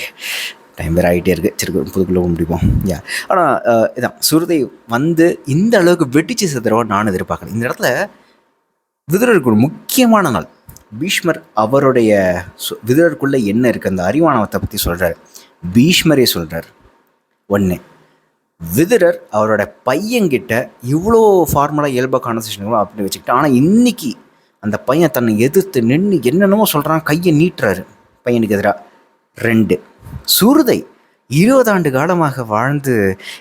Speaker 1: டைம் வேறு ஆகிட்டே இருக்குது சரி புதுக்குள்ளே முடிப்போம் யா ஆனால் இதான். சுருதை வந்து இந்த அளவுக்கு வெட்டிச்சு சிதறவா நான் எதிர்பார்க்கல. இந்த இடத்துல விதுரருக்கு ஒரு முக்கியமான நாள். பீஷ்மர் அவருடைய சு- என்ன இருக்குது அந்த அறிவானவத்தை பற்றி சொல்கிறார் பீஷ்மரே சொல்கிறார் ஒன்று விதுரர் அவரோட பையன்கிட்ட இவ்வளோ ஃபார்மலாக இயல்பாக கான்வர்சேஷன் அப்படின்னு வச்சுக்கிட்டு ஆனால் இன்றைக்கி அந்த பையன் தன்னை எதிர்த்து நின்று என்னென்னமோ சொல்கிறான் கையை நீட்டுறாரு. பையனுக்கு எதிராக ரெண்டு. சுருதை இருபது ஆண்டு காலமாக வாழ்ந்து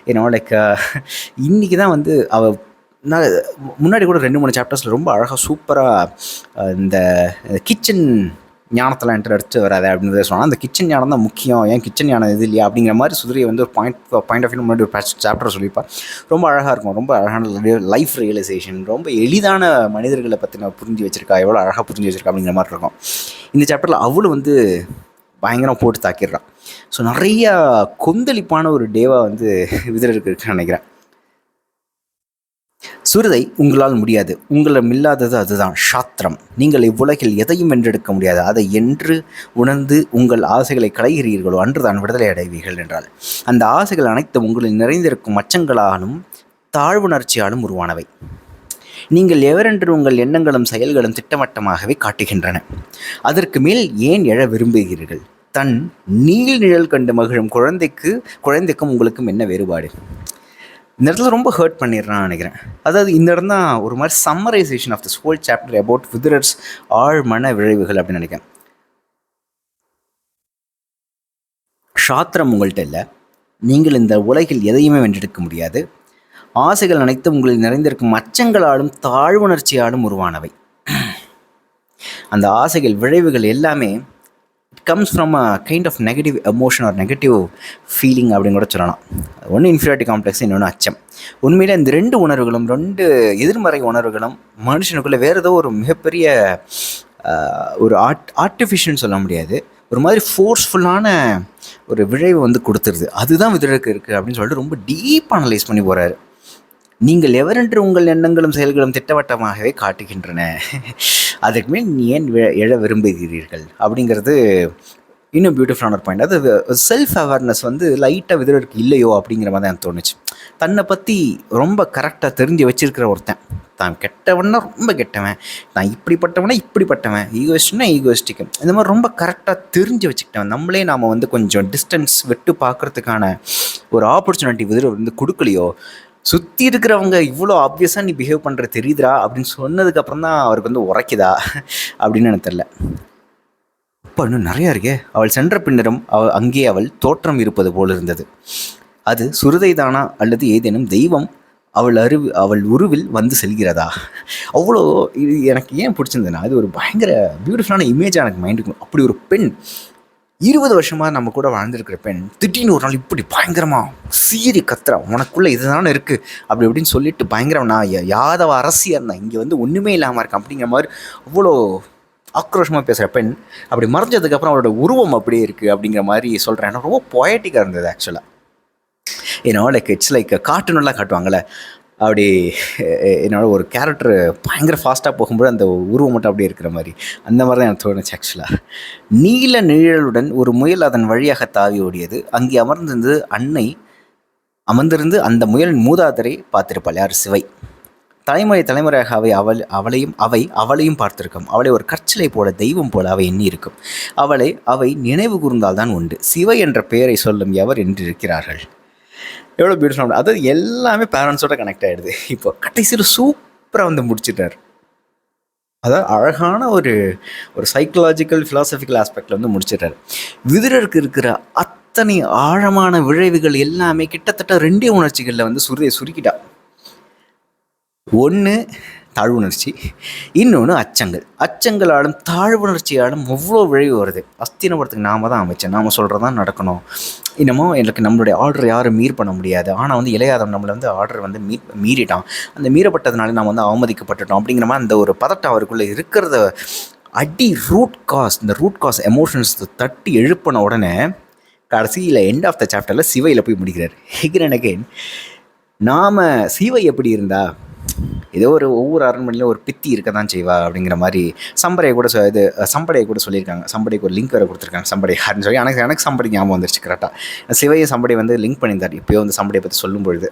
Speaker 1: என்னோட க uh, இன்னைக்கு தான் வந்து அவ நான் முன்னாடி கூட ரெண்டு மூணு சாப்டர்ஸில் ரொம்ப அழகாக சூப்பராக uh, இந்த கிச்சன் ஞானத்தெல்லாம் என்கிட்ட எடுத்து வராது அப்படின்னு சொன்னால் அந்த கிச்சன் ஞானம் தான் முக்கியம். ஏன் கிச்சன் ஞானம் இது இல்லையா அப்படிங்கிற மாதிரி சுதிரியை வந்து ஒரு பாயிண்ட் பாயிண்ட் ஆஃப் வியூ முன்னாடி ஒரு சாப்டர் சொல்லிப்பா ரொம்ப அழகாக இருக்கும். ரொம்ப அழகான லைஃப் ரியலைசேஷன் ரொம்ப எளிதான மனிதர்களை பற்றின புரிஞ்சு வச்சிருக்கா? எவ்வளோ அழகாக புரிஞ்சு வச்சிருக்கா அப்படிங்கிற மாதிரி இருக்கும். இந்த சாப்டரில் அவளும் வந்து பயங்கரம் போட்டு தாக்கிடுறான் ஸோ நிறையா கொந்தளிப்பான ஒரு டேவாக வந்து விதிரருக்கு இருக்குன்னு நினைக்கிறேன். சுருதை உங்களால் முடியாது. உங்களிடம் இல்லாதது அதுதான் சாத்திரம். நீங்கள் இவ்வுலகில் எதையும் வென்றெடுக்க முடியாது. அதை என்று உணர்ந்து உங்கள் ஆசைகளை களைகிறீர்களோ அன்றுதான் விடுதலை அடைவீர்கள் என்றால் அந்த ஆசைகள் அனைத்தும் உங்களில் நிறைந்திருக்கும் அச்சங்களாலும் தாழ்வுணர்ச்சியாலும் உருவானவை. நீங்கள் எவரென்று உங்கள் எண்ணங்களும் செயல்களும் திட்டவட்டமாகவே காட்டுகின்றன. அதற்கு மேல் ஏன் எழ விரும்புகிறீர்கள்? தன் நீள் நிழல் கண்டு மகிழும் குழந்தைக்கு குழந்தைக்கும் உங்களுக்கும் என்ன வேறுபாடு? இந்த இடத்துல ரொம்ப ஹர்ட் பண்ணிடுறான்னு நினைக்கிறேன். அதாவது இந்த இடம் தான் ஒரு மாதிரி summarisation of this whole chapter about Vidura's ஆழ் மன விளைவுகள் அப்படின்னு நினைக்கிறேன். சாத்திரம் உங்கள்கிட்ட இல்லை. நீங்கள் இந்த உலகில் எதையுமே வென்றெடுக்க முடியாது. ஆசைகள் அனைத்தும் உங்களில் நிறைந்திருக்கும் அச்சங்களாலும் தாழ்வுணர்ச்சியாலும் உருவானவை. அந்த ஆசைகள் விளைவுகள் எல்லாமே comes from a kind of negative emotion or negative feeling அப்படின்னு கூட சொல்லலாம். ஒன்று இன்ஃபீரியாரிட்டி காம்ப்ளெக்ஸ் இன்னொன்று அச்சம். உண்மையில் இந்த ரெண்டு உணர்வுகளும் ரெண்டு எதிர்மறை உணர்வுகளும் மனுஷனுக்குள்ளே வேறு ஏதோ ஒரு மிகப்பெரிய ஒரு ஆர்ட் ஆர்டிஃபிஷியல்னு சொல்ல முடியாது. ஒரு மாதிரி ஃபோர்ஸ்ஃபுல்லான ஒரு விளைவு வந்து கொடுத்துருது. அதுதான் விதிரக்கு இருக்குது அப்படின்னு சொல்லிட்டு ரொம்ப டீப் அனலைஸ் பண்ணி போகிறாரு நீங்கள் எவரென்று உங்கள் எண்ணங்களும் செயல்களும் திட்டவட்டமாகவே காட்டுகின்றன. அதற்கு மேல் நீ ஏன் எழ விரும்புகிறீர்கள்? அப்படிங்கிறது இன்னும் பியூட்டிஃபுல்லான ஒரு பாயிண்ட் அது செல்ஃப் அவேர்னஸ் வந்து லைட்டாக விதருக்கு இல்லையோ அப்படிங்கிற மாதிரி தான் எனக்கு தோணுச்சு. தன்னை பற்றி ரொம்ப கரெக்டாக தெரிஞ்சு வச்சிருக்கிற ஒருத்தன். தான் கெட்டவன்னா ரொம்ப கெட்டவன். நான் இப்படிப்பட்டவனா இப்படிப்பட்டவன். ஈகோஸ்ட்னா ஈகோஸ்டிக் இந்த மாதிரி ரொம்ப கரெக்டாக தெரிஞ்சு வச்சுக்கிட்டவன். நம்மளே நாம் வந்து கொஞ்சம் டிஸ்டன்ஸ் விட்டு பார்க்கறதுக்கான ஒரு ஆப்பர்ச்சுனிட்டி விதிர வந்து கொடுக்கலையோ சுற்றி இருக்கிறவங்க இவ்வளோ ஆப்வியஸாக நீ பிஹேவ் பண்ணுற தெரியுதுரா அப்படின்னு சொன்னதுக்கப்புறம் தான் அவருக்கு வந்து உரைக்குதா அப்படின்னு எனக்கு தெரில இப்போ இன்னும் நிறையா இருக்கே. அவள் சென்ற பின்னரும் அவ அங்கே அவள் தோற்றம் இருப்பது போல் இருந்தது. அது சுருதைதானா அல்லது ஏதேனும் தெய்வம் அவள் அருவி அவள் உருவில் வந்து செல்கிறதா? அவ்வளோ இது எனக்கு ஏன் பிடிச்சிருந்ததுன்னா இது ஒரு பயங்கர பியூட்டிஃபுல்லான இமேஜாக எனக்கு மைண்டுக்கு அப்படி ஒரு பெண் இருபது வருஷமாக நம்ம கூட வாழ்ந்துருக்கிற பெண் திடீர்னு ஒரு நாள் இப்படி பயங்கரமாக சீறி கத்துறா உனக்குள்ளே இதுதானே இருக்குது அப்படி இப்படின்னு சொல்லிட்டு பயங்கரம் நான் யாதவ அரசியாக இருந்தேன் இங்கே வந்து ஒன்றுமே இல்லாமல் இருக்கேன். அப்படிங்கிற மாதிரி அவ்வளோ ஆக்ரோஷமாக பேசுகிற பெண் அப்படி மறைஞ்சதுக்கப்புறம் அவரோட உருவம் அப்படியே இருக்குது அப்படிங்கிற மாதிரி சொல்கிறேன் எனக்கு ரொம்ப பொயட்டிக்காக இருந்தது ஆக்சுவலாக ஏன்னா லைக் இட்ஸ் லைக் கார்ட்டூனெல்லாம் காட்டுவாங்கள்ல அப்படி என்னோட ஒரு கேரக்டர் பயங்கர ஃபாஸ்ட்டாக போகும்போது அந்த உருவம் மட்டும் அப்படியே இருக்கிற மாதிரி. அந்த மாதிரி தான் எனக்கு தோணுச்சு ஆக்சுவலாக நீல நிழலுடன் ஒரு முயல் அதன் வழியாக தாவி ஓடியது. அங்கே அமர்ந்திருந்து அன்னை அமர்ந்திருந்து அந்த முயலின் மூதாதரை பார்த்திருப்பாள். யார்? சிவை. தலைமுறை தலைமுறையாக அவை அவள் அவளையும் அவை அவளையும் பார்த்திருக்கும். அவளை ஒரு கற்சிலை போல தெய்வம் போல அவை எண்ணி இருக்கும் அவளை அவை நினைவு கூர்ந்தால்தான் உண்டு. சிவை என்ற பெயரை சொல்லும் எவர் என்றிருக்கிறார்கள்? எவ்வளோ பியூட்டிஃபுல் அதாவது எல்லாமே பேரண்ட்ஸோட கனெக்ட் ஆகிடுது இப்போ கடைசியில் சூப்பராக வந்து முடிச்சிட்டார். அதாவது அழகான ஒரு ஒரு சைக்கலாஜிக்கல் ஃபிலாசபிக்கல் ஆஸ்பெக்டில் வந்து முடிச்சிட்டார். விதிரருக்கு இருக்கிற அத்தனை ஆழமான விளைவுகள் எல்லாமே கிட்டத்தட்ட ரெண்டே உணர்ச்சிகளில் வந்து சுருதியை சுருக்கிட்டா. ஒன்று தாழ்வுணர்ச்சி. இன்னொன்று அச்சங்கள். அச்சங்களாலும் தாழ்வுணர்ச்சியாலும் எவ்வளோ விளைவு வருது? அஸ்தினபுரத்துக்கு நாம தான் அமைச்சேன் நாம் சொல்கிறது தான் நடக்கணும். இன்னமும் எனக்கு நம்மளுடைய ஆர்டர் யாரும் மீட் பண்ண முடியாது. ஆனால் வந்து இளையாதவன் நம்மளை வந்து ஆர்டர் வந்து மீட் மீறிட்டான். அந்த மீறப்பட்டதுனால நாம் வந்து அவமதிக்கப்பட்டுட்டோம். அப்படிங்கிற மாதிரி அந்த ஒரு பதட்டம் அவருக்குள்ளே இருக்கிறத அடி ரூட் காஸ் இந்த ரூட் காஸ் எமோஷன்ஸ் தட்டி எழுப்பின உடனே கடைசியில் எண்ட் ஆஃப் த சாப்டரில் சிவையில் போய் முடிக்கிறார். எகிரன் அகைன் நாம் சிவை எப்படி இருந்தா ஏதோ ஒரு ஒவ்வொரு அரண்மனையிலும் ஒரு பித்தி இருக்க தான் செய்வா அப்படிங்கிற மாதிரி சம்படையை கூட இது சம்படையை கூட சொல்லியிருக்காங்க. சம்படைக்கு ஒரு லிங்க் வேறு கொடுத்துருக்காங்க. சம்படை யாருன்னு சொல்லி. எனக்கு எனக்கு சம்படை ஞாபகம் வந்துருச்சு கரெக்டாக சிவையை சம்படை வந்து லிங்க் பண்ணியிருந்தார். இப்போயோ வந்து சம்படையை பற்றி சொல்லும் பொழுது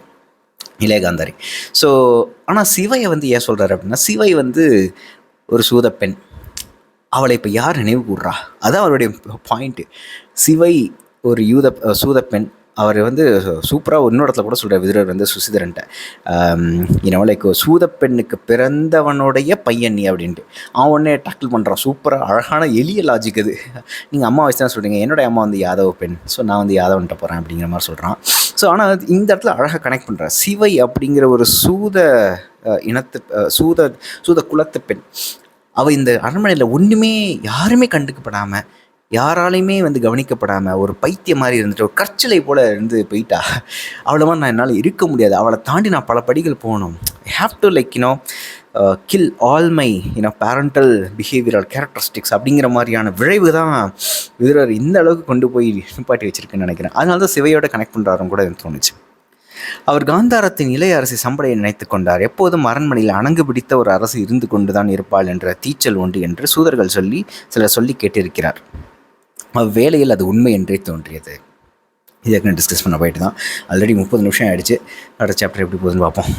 Speaker 1: இளையகாந்தாரி. ஸோ ஆனால் சிவையை வந்து ஏன் சொல்கிறாரு அப்படின்னா சிவை வந்து ஒரு சூதப்பெண். அவளை இப்போ யார் நினைவு கூடுறா அதான் அவருடைய பாயிண்ட்டு சிவை ஒரு யூத சூதப்பெண். அவர் வந்து சூப்பராக இன்னொரு இடத்துல கூட சொல்கிறார் விதுரர் வந்து சுசிதரன்ட்ட. இன்னும் லைக் சூதப்பெண்ணுக்கு பிறந்தவனுடைய பையன் நீ அப்படின்ட்டு. அவன் உடனே டக்கிள் பண்ணுறான் சூப்பராக அழகான எளிய லாஜிக் அது. நீங்கள் அம்மா வச்சு தான் சொல்கிறீங்க என்னுடைய அம்மா வந்து யாதவ பெண். ஸோ நான் வந்து யாதவன்ட்ட போகிறேன் அப்படிங்கிற மாதிரி சொல்கிறான் ஸோ ஆனால் இந்த இடத்துல அழகாக கனெக்ட் பண்ணுறான் சிவை அப்படிங்கிற ஒரு சூத இனத்து சூத சூத குலத்து பெண். அவள் இந்த அரண்மனையில் ஒன்றுமே யாருமே கண்டுக்கப்படாமல் யாராலையுமே வந்து கவனிக்கப்படாமல் ஒரு பைத்தியம் மாதிரி இருந்துட்டு ஒரு கற்சலை போல் இருந்து போயிட்டா அவளை நான் என்னால் இருக்க முடியாது. அவளை தாண்டி நான் பல படிகள் போகணும். I have to like you know kill all my you know parental behavioural characteristics அப்படிங்கிற மாதிரியான விளைவு தான் வீரர் இந்த அளவுக்கு கொண்டு போய் நிப்பாட்டி வச்சிருக்குன்னு நினைக்கிறேன். அதனால தான் சிவையோட கனெக்ட் பண்ணுறாரும் கூட எனக்கு தோணுச்சு. அவர் காந்தாரத்தின் இளைய அரசி சம்பளையை நினைத்து கொண்டார். எப்போதும் அரண்மனையில் அணங்கு பிடித்த ஒரு அரசு இருந்து கொண்டுதான் இருப்பாள் என்ற தீச்சல் உண்டு என்று சூதர்கள் சொல்லி சிலர் சொல்லி கேட்டிருக்கிறார். அவ்வேளையில் அது உண்மை என்றே தோன்றியது. இதை டிஸ்கஸ் பண்ண போயிட்டு தான் ஆல்ரெடி முப்பது நிமிஷம் ஆகிடுச்சு அடுத்த சாப்டர் எப்படி போகுதுன்னு பார்ப்போம்.